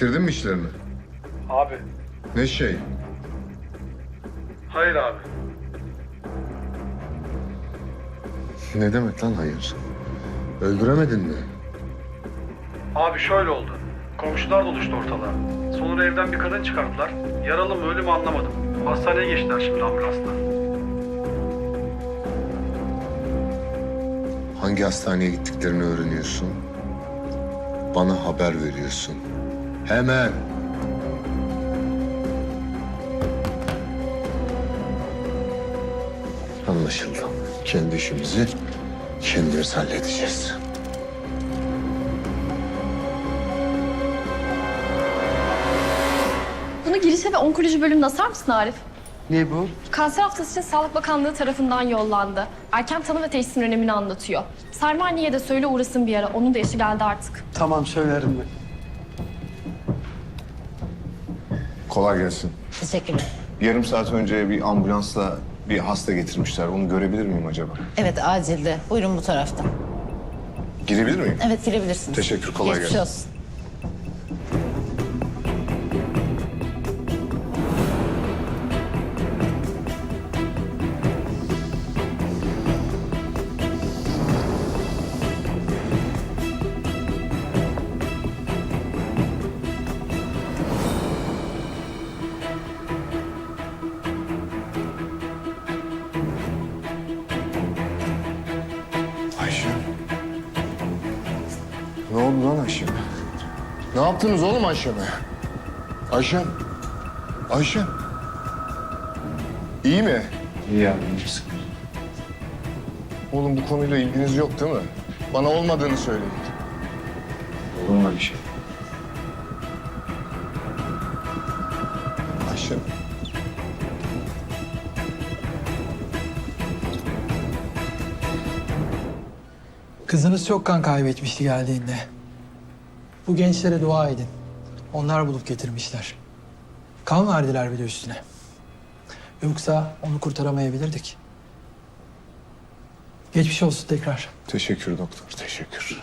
Bitirdin mi işlerini? Abi. Ne şey? Hayır abi. Ne demek lan hayır? Öldüremedin mi? Abi şöyle oldu. Komşular doluştu ortalığa. Sonra evden bir kadın çıkardılar. Yaralı mı ölü mü anlamadım. Hastaneye geçtiler şimdi ambulansla. Hangi hastaneye gittiklerini öğreniyorsun? Bana haber veriyorsun. Hemen. Anlaşıldı. Kendi işimizi kendimiz halledeceğiz. Bunu girişe ve onkoloji bölümüne asar mısın Arif? Ne bu? Kanser haftası için Sağlık Bakanlığı tarafından yollandı. Erken tanı ve teşhisin önemini anlatıyor. Sarma anneye de söyle uğrasın bir ara. Onun da yaşı geldi artık. Tamam söylerim ben. Kolay gelsin. Teşekkürler. Yarım saat önce bir ambulansla bir hasta getirmişler. Onu görebilir miyim acaba? Evet acilde. Buyurun bu tarafta. Girebilir miyim? Evet girebilirsiniz. Teşekkür, kolay Geçmiş gelsin. olsun. Ayşe. Ne oldu lan Ayşe? Ne yaptınız oğlum Ayşe'me? Ayşem. Ayşem. İyi mi? İyi abi. Oğlum bu konuyla ilginiz yok değil mi? Bana olmadığını söyleyin. Olur mu bir şey? Kızınız çok kan kaybetmişti geldiğinde. Bu gençlere dua edin. Onlar bulup getirmişler. Kan verdiler bir de üstüne. Yoksa onu kurtaramayabilirdik. Geçmiş olsun tekrar. Teşekkür doktor, teşekkür.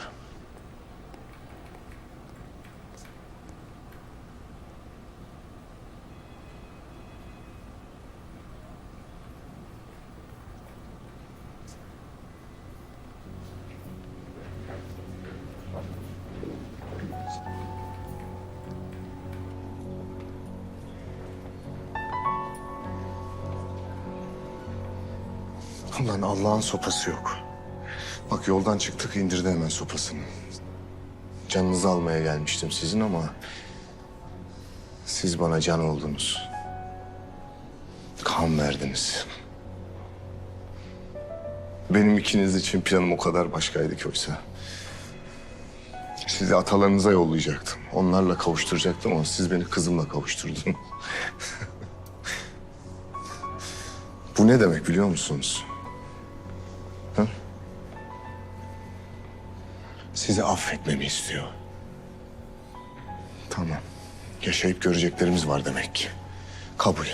Ulan Allah'ın sopası yok. Bak yoldan çıktık indirdi hemen sopasını. Canınızı almaya gelmiştim sizin ama... ...siz bana can oldunuz. Kan verdiniz. Benim ikiniz için planım o kadar başkaydı ki oysa. Sizi atalarınıza yollayacaktım. Onlarla kavuşturacaktım ama siz beni kızımla kavuşturdunuz. Bu ne demek biliyor musunuz? Sizi affetmemi istiyor. Tamam. Yaşayıp göreceklerimiz var demek ki. Kabul.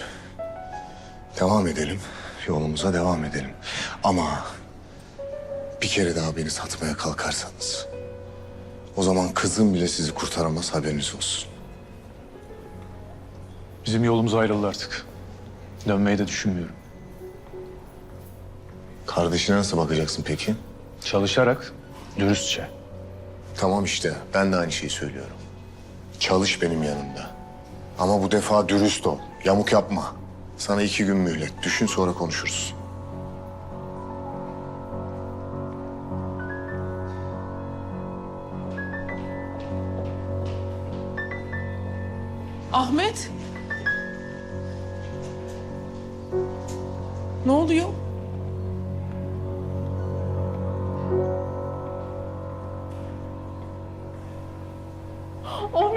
Devam edelim. Yolumuza devam edelim. Ama bir kere daha beni satmaya kalkarsanız... ...o zaman kızım bile sizi kurtaramaz haberiniz olsun. Bizim yolumuz ayrıldı artık. Dönmeyi de düşünmüyorum. Kardeşine nasıl bakacaksın peki? Çalışarak, dürüstçe. Tamam işte ben de aynı şeyi söylüyorum. Çalış benim yanımda. Ama bu defa dürüst ol. Yamuk yapma. Sana iki gün mühlet. Düşün sonra konuşuruz. Ahmet. Ne oluyor?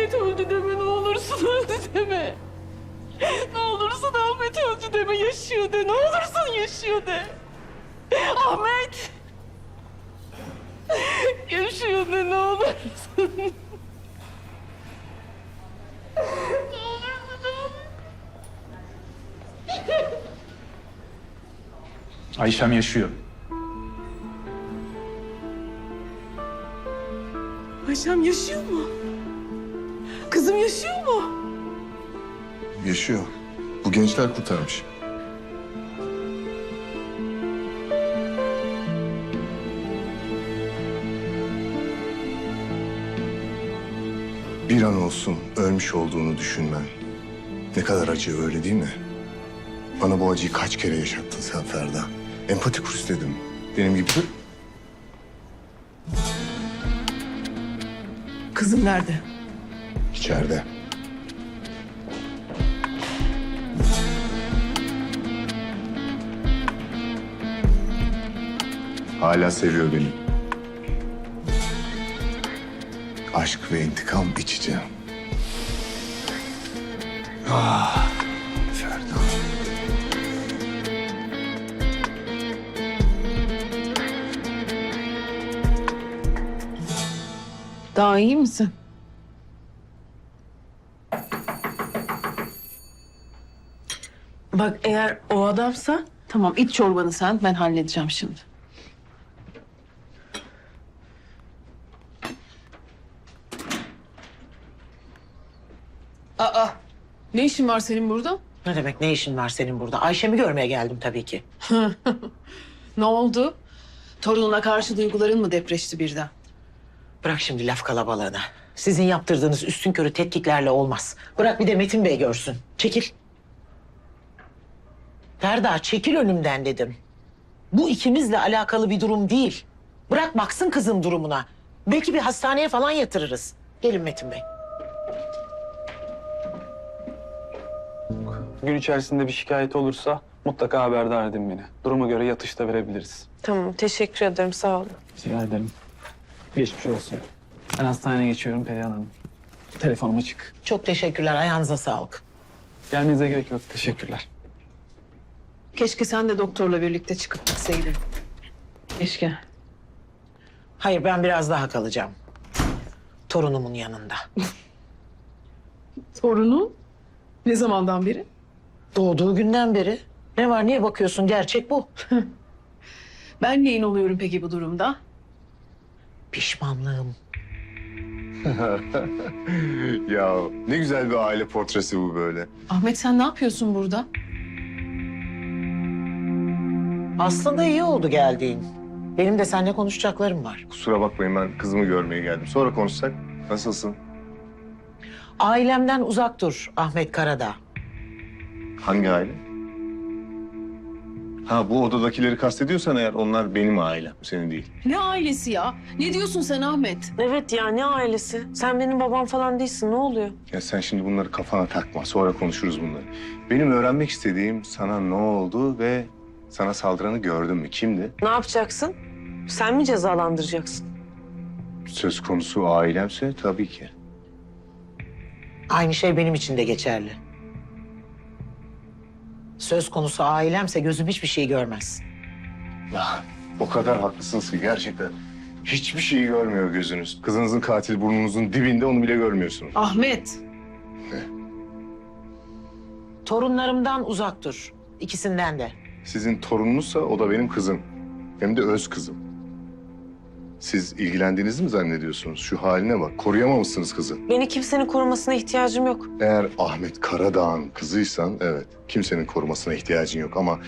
Ahmet öldü deme ne olursun öldü deme. Ne olursun Ahmet öldü deme yaşıyor de ne olursun yaşıyor de. Ahmet. Yaşıyor de ne olursun. Ayşem yaşıyor. Ayşem yaşıyor mu? Yaşıyor mu? Yaşıyor. Bu gençler kurtarmış. Bir an olsun ölmüş olduğunu düşünmen. Ne kadar acı öyle değil mi? Bana bu acıyı kaç kere yaşattın sen Ferda. Empati kur istedim. Benim gibi... Kızım nerede? İçeride. Hala seviyor beni. Aşk ve intikam iç içe. Ah, Ferda. Daha iyi misin? Bak eğer o adamsa tamam iç çorbanı sen ben halledeceğim şimdi. Aa ne işin var senin burada? Ne demek ne işin var senin burada? Ayşem'i görmeye geldim tabii ki. Ne oldu? Torununa karşı duyguların mı depreşti birden? Bırak şimdi laf kalabalığını. Sizin yaptırdığınız üstün körü tetkiklerle olmaz. Bırak bir de Metin Bey görsün. Çekil. Ferda çekil önümden dedim. Bu ikimizle alakalı bir durum değil. Bırak baksın kızın durumuna. Belki bir hastaneye falan yatırırız. Gelin Metin Bey. Gün içerisinde bir şikayet olursa mutlaka haberdar edin beni. Duruma göre yatış da verebiliriz. Tamam, teşekkür ederim. Sağ olun. Rica ederim. Geçmiş olsun. Ben hastaneye geçiyorum Perihan Hanım. Telefonum açık. Çok teşekkürler. Ayağınıza sağlık. Gelmenize gerek yok. Teşekkürler. Keşke sen de doktorla birlikte çıkıp gitseydin. Keşke. Hayır ben biraz daha kalacağım. Torunumun yanında. Torunun? Ne zamandan beri? Doğduğu günden beri. Ne var niye bakıyorsun? Gerçek bu. Ben neyin oluyorum peki bu durumda? Pişmanlığım. ya ne güzel bir aile portresi bu böyle. Ahmet sen ne yapıyorsun burada? Aslında iyi oldu geldiğin. Benim de seninle konuşacaklarım var. Kusura bakmayın ben kızımı görmeye geldim. Sonra konuşsak. Nasılsın? Ailemden uzak dur Ahmet Karadağ. Hangi aile? Ha bu odadakileri kastediyorsan eğer onlar benim ailem, senin değil. Ne ailesi ya? Ne diyorsun sen Ahmet? Evet ya, ne ailesi? Sen benim babam falan değilsin. Ne oluyor? Ya sen şimdi bunları kafana takma. Sonra konuşuruz bunları. Benim öğrenmek istediğim sana ne oldu ve sana saldıranı gördün mü? Kimdi? Ne yapacaksın? Sen mi cezalandıracaksın? Söz konusu ailemse tabii ki. Aynı şey benim için de geçerli. Söz konusu ailemse gözüm hiçbir şey görmez. Ya o kadar haklısınız ki gerçekten. Hiçbir şeyi görmüyor gözünüz. Kızınızın katil burnunuzun dibinde onu bile görmüyorsunuz. Ahmet. Torunlarımdan uzak dur. İkisinden de. Sizin torununuzsa o da benim kızım. Hem de öz kızım. Siz ilgilendiğinizi mi zannediyorsunuz? Şu haline bak. Koruyamamışsınız kızı. Beni kimsenin korumasına ihtiyacım yok. Eğer Ahmet Karadağ'ın kızıysan evet kimsenin korumasına ihtiyacın yok ama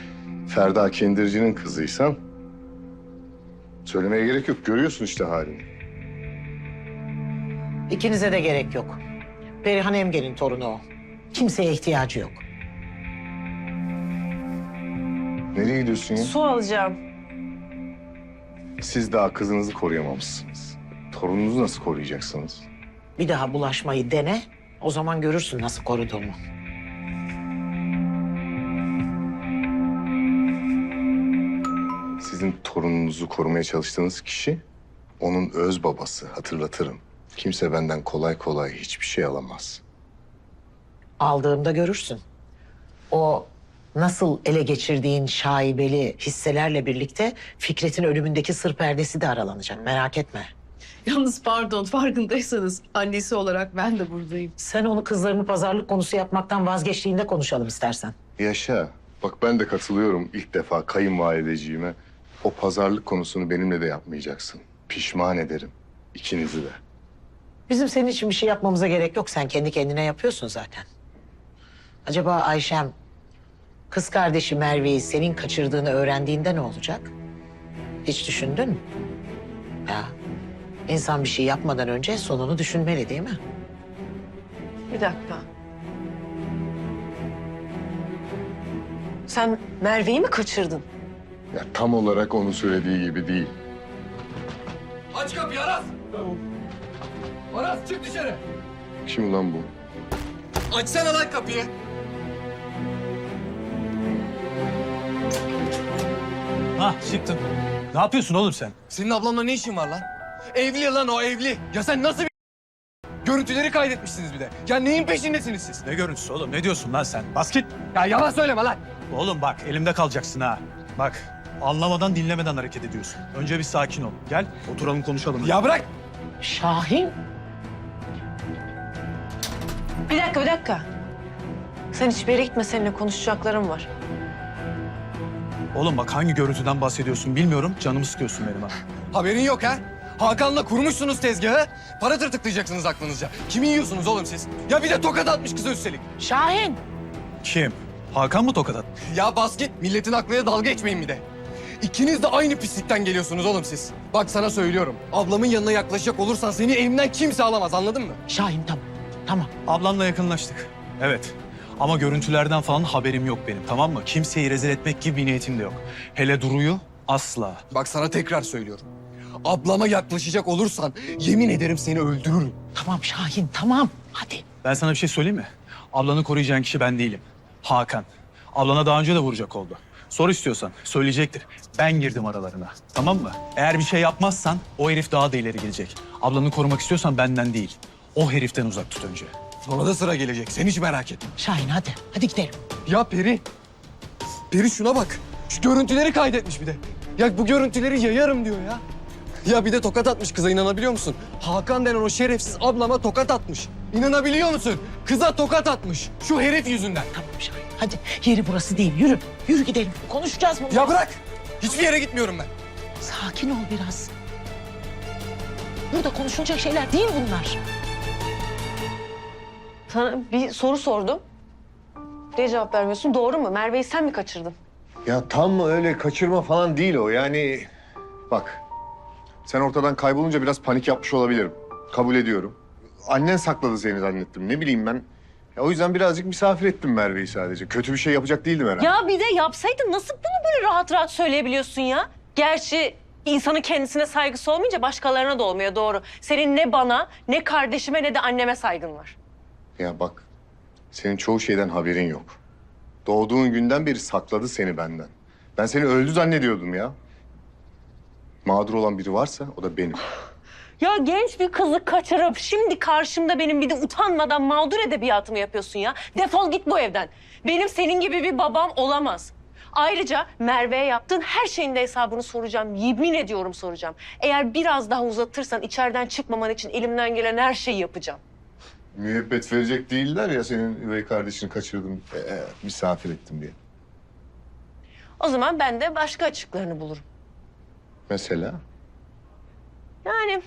Ferda Kendirci'nin kızıysan söylemeye gerek yok. Görüyorsun işte halini. İkinize de gerek yok. Perihan Emgen'in torunu o. Kimseye ihtiyacı yok. Nereye gidiyorsun ya? Su alacağım. Siz daha kızınızı koruyamamışsınız. Torununuzu nasıl koruyacaksınız? Bir daha bulaşmayı dene. O zaman görürsün nasıl koruduğumu. Sizin torununuzu korumaya çalıştığınız kişi onun öz babası hatırlatırım. Kimse benden kolay kolay hiçbir şey alamaz. Aldığımda görürsün. O nasıl ele geçirdiğin şaibeli hisselerle birlikte Fikret'in ölümündeki sır perdesi de aralanacak. Merak etme. Yalnız pardon farkındaysanız annesi olarak ben de buradayım. Sen onu kızlarını pazarlık konusu yapmaktan vazgeçtiğinde konuşalım istersen. Yaşa. Bak ben de katılıyorum ilk defa kayınvalideciğime. O pazarlık konusunu benimle de yapmayacaksın. Pişman ederim. ikinizi de. Bizim senin için bir şey yapmamıza gerek yok. Sen kendi kendine yapıyorsun zaten. Acaba Ayşem kız kardeşi Merve'yi senin kaçırdığını öğrendiğinde ne olacak? Hiç düşündün mü? Ya insan bir şey yapmadan önce sonunu düşünmeli değil mi? Bir dakika. Sen Merve'yi mi kaçırdın? Ya tam olarak onun söylediği gibi değil. Aç kapıyı Aras! Aras çık dışarı! Kim lan bu? Açsana lan kapıyı! Ha çıktım. Ne yapıyorsun oğlum sen? Senin ablamla ne işin var lan? Evli lan o evli. Ya sen nasıl bir... Görüntüleri kaydetmişsiniz bir de. Ya neyin peşindesiniz siz? Ne görüntüsü oğlum? Ne diyorsun lan sen? Bas git. Ya yalan söyleme lan. Oğlum bak elimde kalacaksın ha. Bak anlamadan dinlemeden hareket ediyorsun. Önce bir sakin ol. Gel oturalım konuşalım. Ya bırak. Şahin Bir dakika, bir dakika. Sen hiçbir yere gitme, seninle konuşacaklarım var. Oğlum bak hangi görüntüden bahsediyorsun bilmiyorum. Canımı sıkıyorsun benim ha. Haberin yok ha? Hakan'la kurmuşsunuz tezgahı. Para tırtıklayacaksınız aklınızca. Kimi yiyorsunuz oğlum siz? Ya bir de tokat atmış kıza üstelik. Şahin Kim? Hakan mı tokat attı? Ya bas git. Milletin aklına dalga geçmeyin bir de. İkiniz de aynı pislikten geliyorsunuz oğlum siz. Bak sana söylüyorum. Ablamın yanına yaklaşacak olursan seni elimden kimse alamaz anladın mı? Şahin tamam tamam. Ablanla yakınlaştık. Evet. Ama görüntülerden falan haberim yok benim tamam mı? Kimseyi rezil etmek gibi bir niyetim de yok. Hele Duru'yu asla. Bak sana tekrar söylüyorum. Ablama yaklaşacak olursan yemin ederim seni öldürürüm. Tamam Şahin tamam hadi. Ben sana bir şey söyleyeyim mi? Ablanı koruyacağın kişi ben değilim. Hakan. Ablana daha önce de vuracak oldu. Sor istiyorsan söyleyecektir. Ben girdim aralarına. Tamam mı? Eğer bir şey yapmazsan o herif daha da ileri gelecek. Ablanı korumak istiyorsan benden değil. O heriften uzak tut önce. Sonra da sıra gelecek. Sen hiç merak etme. Şahin hadi hadi gidelim. Ya Peri. Peri şuna bak. Şu görüntüleri kaydetmiş bir de. Ya bu görüntüleri yayarım diyor ya. Ya bir de tokat atmış kıza inanabiliyor musun? Hakan denen o şerefsiz ablama tokat atmış. İnanabiliyor musun? Kıza tokat atmış. Şu herif yüzünden. Tamam Şahin hadi yeri burası değil yürü. Yürü gidelim konuşacağız bunu. Ya bırak. Hiçbir yere gitmiyorum ben. Sakin ol biraz. Burada konuşulacak şeyler değil bunlar. Sana bir soru sordum. Diye cevap vermiyorsun. Doğru mu? Merve'yi sen mi kaçırdın? Ya tam öyle kaçırma falan değil o. Yani bak sen ortadan kaybolunca biraz panik yapmış olabilirim. Kabul ediyorum. Annen sakladı seni zannettim. Ne bileyim ben. Ya o yüzden birazcık misafir ettim Merve'yi sadece. Kötü bir şey yapacak değildim herhalde. Ya bir de yapsaydın nasıl bunu böyle rahat rahat söyleyebiliyorsun ya? Gerçi insanın kendisine saygısı olmayınca başkalarına da olmuyor doğru. Senin ne bana, ne kardeşime, ne de anneme saygın var. Ya bak senin çoğu şeyden haberin yok. Doğduğun günden beri sakladı seni benden. Ben seni öldü zannediyordum ya. Mağdur olan biri varsa o da benim. Ya genç bir kızı kaçırıp şimdi karşımda benim bir de utanmadan mağdur edebiyatımı yapıyorsun ya. Defol git bu evden. Benim senin gibi bir babam olamaz. Ayrıca Merve'ye yaptığın her şeyin de hesabını soracağım. Yemin ediyorum soracağım. Eğer biraz daha uzatırsan içeriden çıkmaman için elimden gelen her şeyi yapacağım. Müebbet verecek değiller ya senin üvey kardeşini kaçırdım, e, e, misafir ettim diye. O zaman ben de başka açıklarını bulurum. Mesela? Yani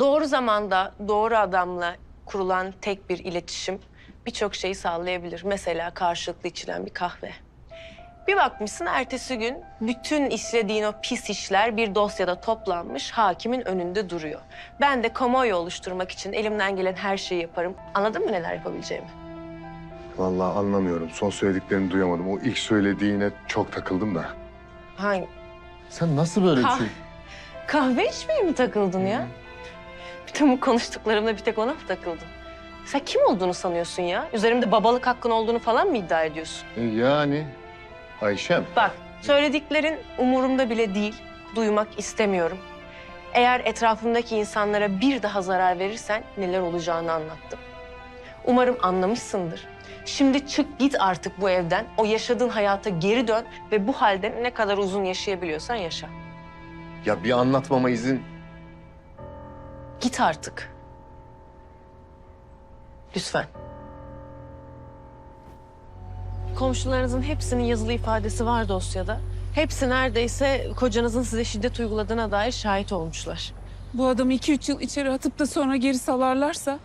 doğru zamanda doğru adamla kurulan tek bir iletişim birçok şeyi sağlayabilir. Mesela karşılıklı içilen bir kahve. Bir bakmışsın ertesi gün bütün işlediğin o pis işler bir dosyada toplanmış hakimin önünde duruyor. Ben de kamuoyu oluşturmak için elimden gelen her şeyi yaparım. Anladın mı neler yapabileceğimi? Vallahi anlamıyorum. Son söylediklerini duyamadım. O ilk söylediğine çok takıldım da. Hangi? Sen nasıl böyle bir Ha. şey... Kahve içmeye mi takıldın ya? Bütün bu konuştuklarımda bir tek ona mı takıldın? Sen kim olduğunu sanıyorsun ya? Üzerimde babalık hakkın olduğunu falan mı iddia ediyorsun? E, Yani Ayşem. Bak, söylediklerin umurumda bile değil. Duymak istemiyorum. Eğer etrafımdaki insanlara bir daha zarar verirsen neler olacağını anlattım. Umarım anlamışsındır. Şimdi çık git artık bu evden. O yaşadığın hayata geri dön ve bu halde ne kadar uzun yaşayabiliyorsan yaşa. Ya bir anlatmama izin... Git artık. Lütfen. Komşularınızın hepsinin yazılı ifadesi var dosyada. Hepsi neredeyse kocanızın size şiddet uyguladığına dair şahit olmuşlar. Bu adamı iki üç yıl içeri atıp da sonra geri salarlarsa...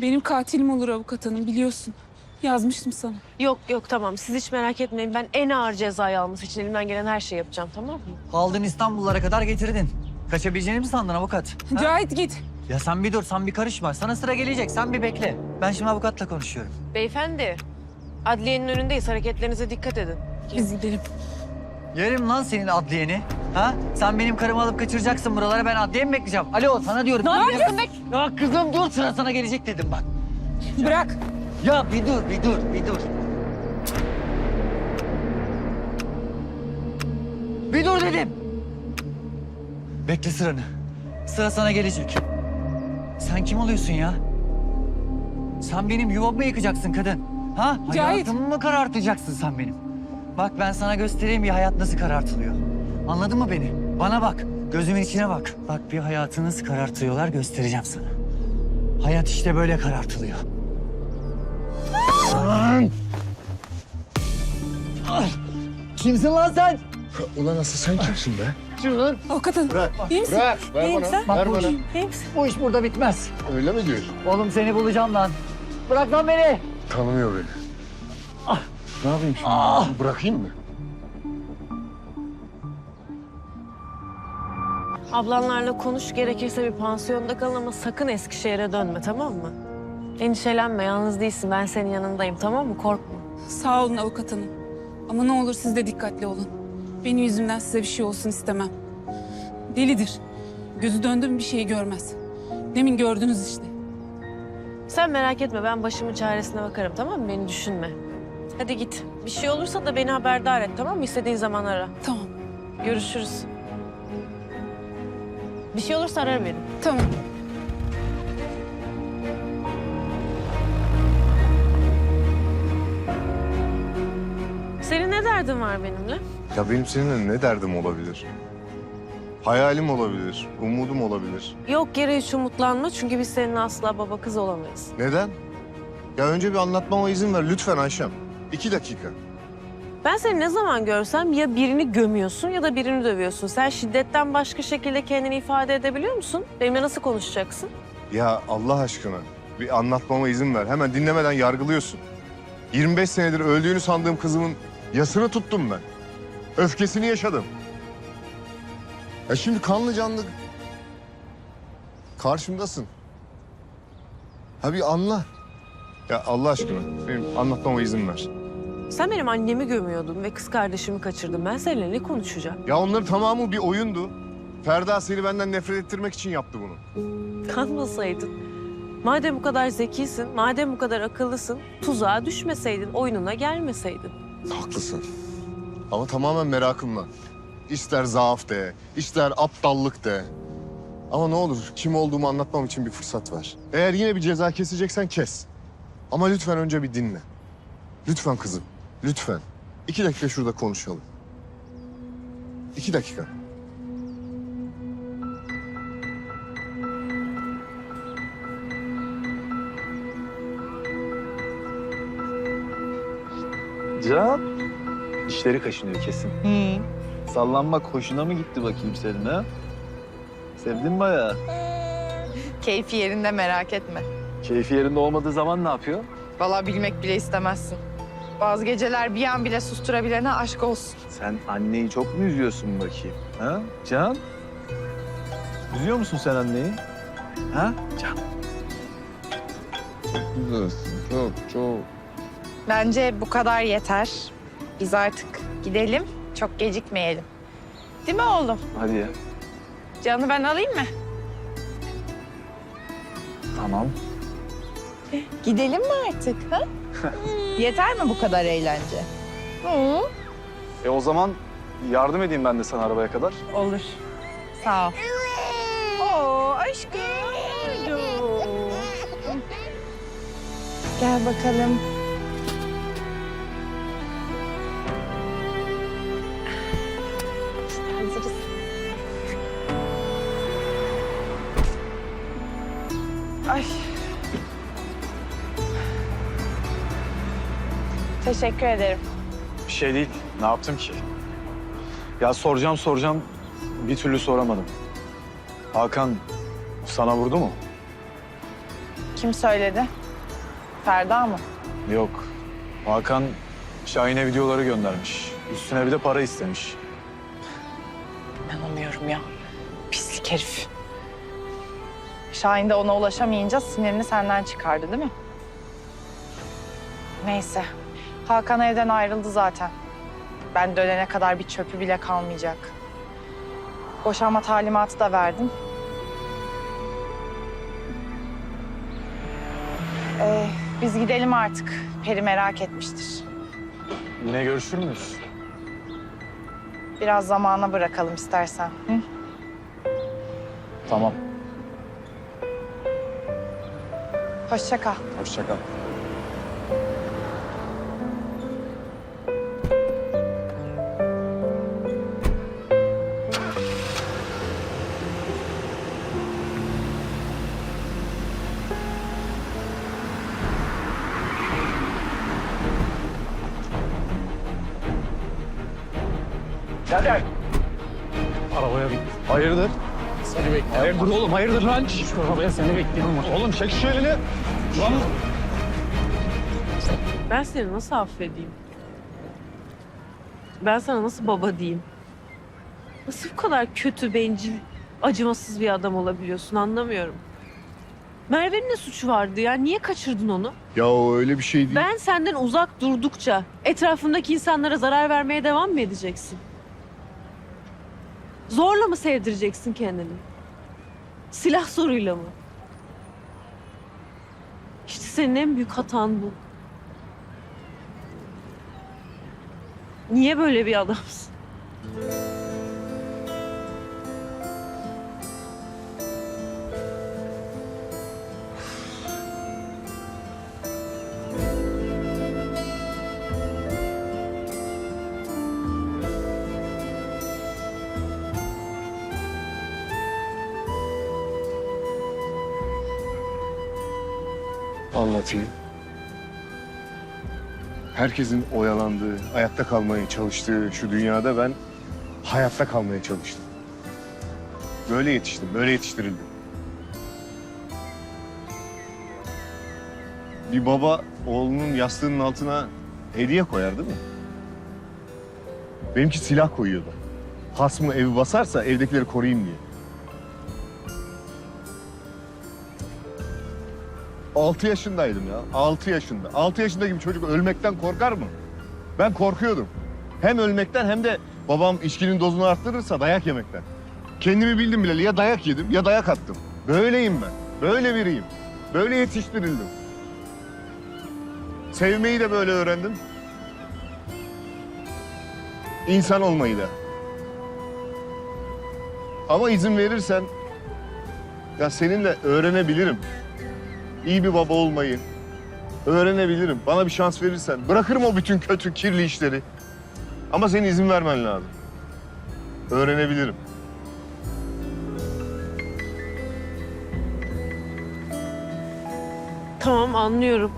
...benim katilim olur avukat hanım biliyorsun. Yazmıştım sana. Yok yok tamam siz hiç merak etmeyin. Ben en ağır cezayı alması için elimden gelen her şeyi yapacağım tamam mı? Aldın İstanbullara kadar getirdin. Kaçabileceğini mi sandın avukat? Ha? Cahit git. Ya sen bir dur, sen bir karışma. Sana sıra gelecek, sen bir bekle. Ben şimdi avukatla konuşuyorum. Beyefendi adliyenin önündeyiz hareketlerinize dikkat edin. Biz gidelim. Yerim lan senin adliyeni. Ha? Sen benim karımı alıp kaçıracaksın buralara, ben adliye mi bekleyeceğim? Alo, sana diyorum. Ne yapıyorsun be? Ya kızım dur, sıra sana gelecek dedim bak. Bırak. Ya bir dur, bir dur, bir dur. Bir dur dedim. Bekle sıranı. Sıra sana gelecek. Sen kim oluyorsun ya? Sen benim yuvamı yıkacaksın kadın. Ha? Cahit. Hayatımı mı karartacaksın sen benim? Bak ben sana göstereyim bir hayat nasıl karartılıyor. Anladın mı beni? Bana bak. Gözümün içine bak. Bak bir hayatı nasıl karartıyorlar göstereceğim sana. Hayat işte böyle karartılıyor. Lan! Ah! Kimsin lan sen? Ulan asıl sen kimsin be? Avukat hanım. Bırak. İyi misin? Bırak. Ver İyiyim bana. sen? Ver bana. İyi misin? Bu iş burada bitmez. Öyle mi diyorsun? Oğlum seni bulacağım lan. Bırak lan beni. Tanımıyor beni. Ne yapayım şimdi? Ah! Bırakayım mı? Ablanlarla konuş gerekirse bir pansiyonda kal ama sakın Eskişehir'e dönme tamam mı? Endişelenme yalnız değilsin ben senin yanındayım tamam mı korkma. Sağ olun avukat hanım. Ama ne olur siz de dikkatli olun. Benim yüzümden size bir şey olsun istemem. Delidir. Gözü döndü mü bir şeyi görmez. Demin gördünüz işte. Sen merak etme ben başımın çaresine bakarım tamam mı? Beni düşünme. Hadi git. Bir şey olursa da beni haberdar et tamam mı? İstediğin zaman ara. Tamam. Görüşürüz. Bir şey olursa arar beni. Tamam. Senin ne derdin var benimle? Ya benim seninle ne derdim olabilir? Hayalim olabilir, umudum olabilir. Yok geri hiç umutlanma çünkü biz seninle asla baba kız olamayız. Neden? Ya önce bir anlatmama izin ver lütfen Ayşem. İki dakika. Ben seni ne zaman görsem ya birini gömüyorsun ya da birini dövüyorsun. Sen şiddetten başka şekilde kendini ifade edebiliyor musun? Benimle nasıl konuşacaksın? Ya Allah aşkına bir anlatmama izin ver. Hemen dinlemeden yargılıyorsun. 25 senedir öldüğünü sandığım kızımın yasını tuttum ben. Öfkesini yaşadım. Ya şimdi kanlı canlı karşımdasın. Ha bir anla. Ya Allah aşkına benim anlatmama izin ver. Sen benim annemi gömüyordun ve kız kardeşimi kaçırdın. Ben seninle ne konuşacağım? Ya onların tamamı bir oyundu. Ferda seni benden nefret ettirmek için yaptı bunu. Kanmasaydın. Madem bu kadar zekisin, madem bu kadar akıllısın, tuzağa düşmeseydin, oyununa gelmeseydin. Haklısın. Ama tamamen merakımla. İster zaaf de, ister aptallık de. Ama ne olur kim olduğumu anlatmam için bir fırsat ver. Eğer yine bir ceza keseceksen kes. Ama lütfen önce bir dinle. Lütfen kızım, lütfen. İki dakika şurada konuşalım. İki dakika. Can. İşleri kaşınıyor kesin. Sallanmak hoşuna mı gitti bakayım senin ha? Sevdin mi bayağı? Keyfi yerinde merak etme. Keyfi yerinde olmadığı zaman ne yapıyor? Vallahi bilmek bile istemezsin. Bazı geceler bir an bile susturabilene aşk olsun. Sen anneyi çok mu üzüyorsun bakayım? Ha? Can? Üzüyor musun sen anneyi? Ha? Can. Çok, çok. Bence bu kadar yeter. Biz artık gidelim, çok gecikmeyelim. Değil mi oğlum? Hadi ya. Canı ben alayım mı? Tamam. Gidelim mi artık? Ha? yeter mi bu kadar eğlence? Hı. E o zaman yardım edeyim ben de sana arabaya kadar. Olur. Sağ ol. Oo aşkım. Gel bakalım. Teşekkür ederim. Bir şey değil. Ne yaptım ki? Ya soracağım soracağım bir türlü soramadım. Hakan Sana vurdu mu? Kim söyledi? Ferda mı? Yok. Hakan Şahin'e videoları göndermiş. Üstüne bir de para istemiş. İnanamıyorum ya. Pislik herif. Şahin de ona ulaşamayınca sinirini senden çıkardı değil mi? Neyse. Hakan evden ayrıldı zaten. Ben dönene kadar bir çöpü bile kalmayacak. Boşanma talimatı da verdim. Ee, biz gidelim artık. Peri merak etmiştir. Yine görüşür müyüz? Biraz zamana bırakalım istersen. Hı? Tamam. Hoşça kal. Hoşça kal. Arabaya bin. Hayırdır? Seni bekliyorum. Hayırdır oğlum? Hayırdır lan? Şu arabaya seni bekliyorum. Oğlum çek şu elini. Lan Ben seni nasıl affedeyim? Ben sana nasıl baba diyeyim? Nasıl bu kadar kötü, bencil, acımasız bir adam olabiliyorsun anlamıyorum. Merve'nin ne suçu vardı ya? Niye kaçırdın onu? Ya o öyle bir şey değil. Ben senden uzak durdukça etrafındaki insanlara zarar vermeye devam mı edeceksin? Zorla mı sevdireceksin kendini? Silah zoruyla mı? İşte senin en büyük hatan bu. Niye böyle bir adamsın? Anlatayım. Herkesin oyalandığı, ayakta kalmaya çalıştığı şu dünyada ben hayatta kalmaya çalıştım. Böyle yetiştim, böyle yetiştirildim. Bir baba oğlunun yastığının altına hediye koyar değil mi? Benimki silah koyuyordu. Hasmı evi basarsa evdekileri koruyayım diye. Altı yaşındaydım ya. Altı yaşında. Altı yaşındaki bir çocuk ölmekten korkar mı? Ben korkuyordum. Hem ölmekten hem de babam içkinin dozunu arttırırsa dayak yemekten. Kendimi bildim bile ya dayak yedim ya dayak attım. Böyleyim ben. Böyle biriyim. Böyle yetiştirildim. Sevmeyi de böyle öğrendim. İnsan olmayı da. Ama izin verirsen ya seninle öğrenebilirim iyi bir baba olmayı öğrenebilirim. Bana bir şans verirsen bırakırım o bütün kötü, kirli işleri. Ama senin izin vermen lazım. Öğrenebilirim. Tamam anlıyorum.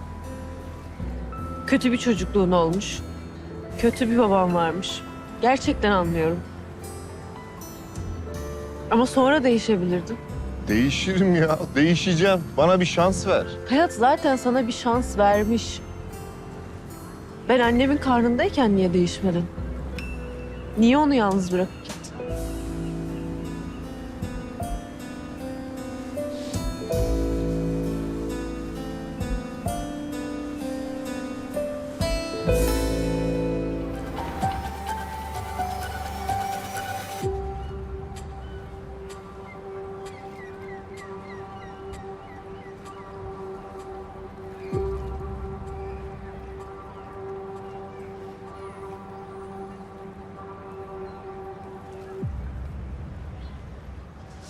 Kötü bir çocukluğun olmuş. Kötü bir baban varmış. Gerçekten anlıyorum. Ama sonra değişebilirdin. Değişirim ya, değişeceğim. Bana bir şans ver. Hayat zaten sana bir şans vermiş. Ben annemin karnındayken niye değişmedin? Niye onu yalnız bırakıp gittin?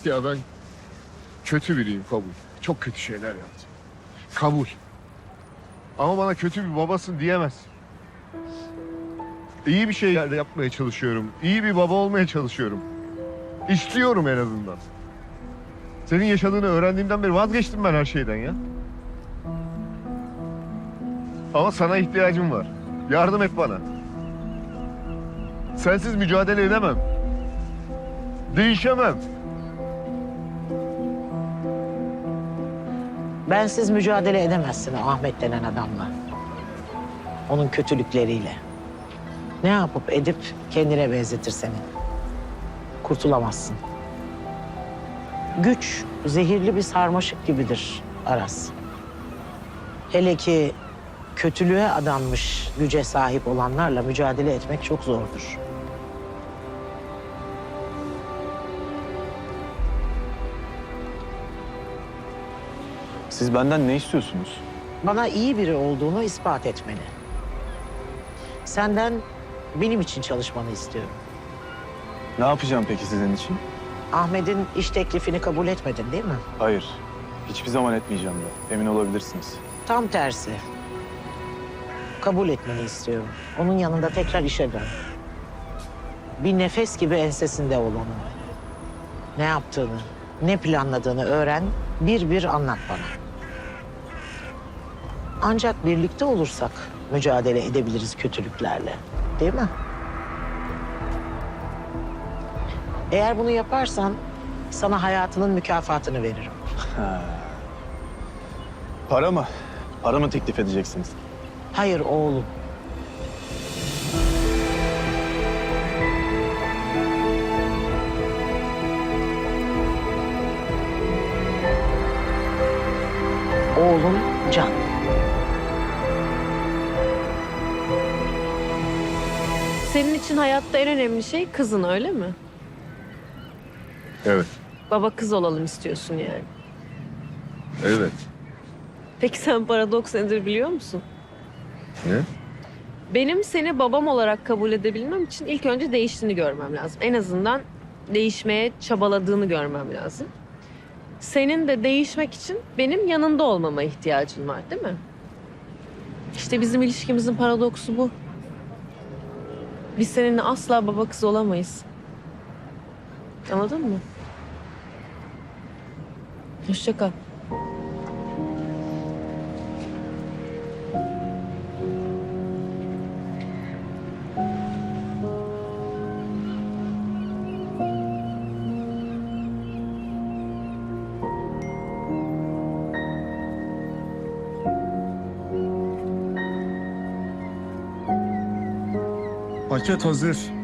Ya ben kötü biriyim kabul. Çok kötü şeyler yaptım. Kabul. Ama bana kötü bir babasın diyemezsin. İyi bir şeyler yapmaya çalışıyorum. İyi bir baba olmaya çalışıyorum. İstiyorum en azından. Senin yaşadığını öğrendiğimden beri vazgeçtim ben her şeyden ya. Ama sana ihtiyacım var. Yardım et bana. Sensiz mücadele edemem. Değişemem. Bensiz mücadele edemezsin Ahmet denen adamla. Onun kötülükleriyle. Ne yapıp edip kendine benzetir seni. Kurtulamazsın. Güç zehirli bir sarmaşık gibidir Aras. Hele ki kötülüğe adanmış güce sahip olanlarla mücadele etmek çok zordur. Siz benden ne istiyorsunuz? Bana iyi biri olduğunu ispat etmeni. Senden benim için çalışmanı istiyorum. Ne yapacağım peki sizin için? Ahmet'in iş teklifini kabul etmedin değil mi? Hayır. Hiçbir zaman etmeyeceğim de. Emin olabilirsiniz. Tam tersi. Kabul etmeni istiyorum. Onun yanında tekrar işe dön. Bir nefes gibi ensesinde ol onun. Ne yaptığını, ne planladığını öğren, bir bir anlat bana. Ancak birlikte olursak mücadele edebiliriz kötülüklerle. Değil mi? Eğer bunu yaparsan sana hayatının mükafatını veririm. Para mı? Para mı teklif edeceksiniz? Hayır oğlum. Oğlum Can. Senin için hayatta en önemli şey kızın öyle mi? Evet. Baba kız olalım istiyorsun yani. Evet. Peki sen paradoks nedir biliyor musun? Ne? Benim seni babam olarak kabul edebilmem için ilk önce değiştiğini görmem lazım. En azından değişmeye çabaladığını görmem lazım. Senin de değişmek için benim yanında olmama ihtiyacın var değil mi? İşte bizim ilişkimizin paradoksu bu. Biz seninle asla baba kız olamayız. Anladın mı? Hoşça kal. Paket hazır.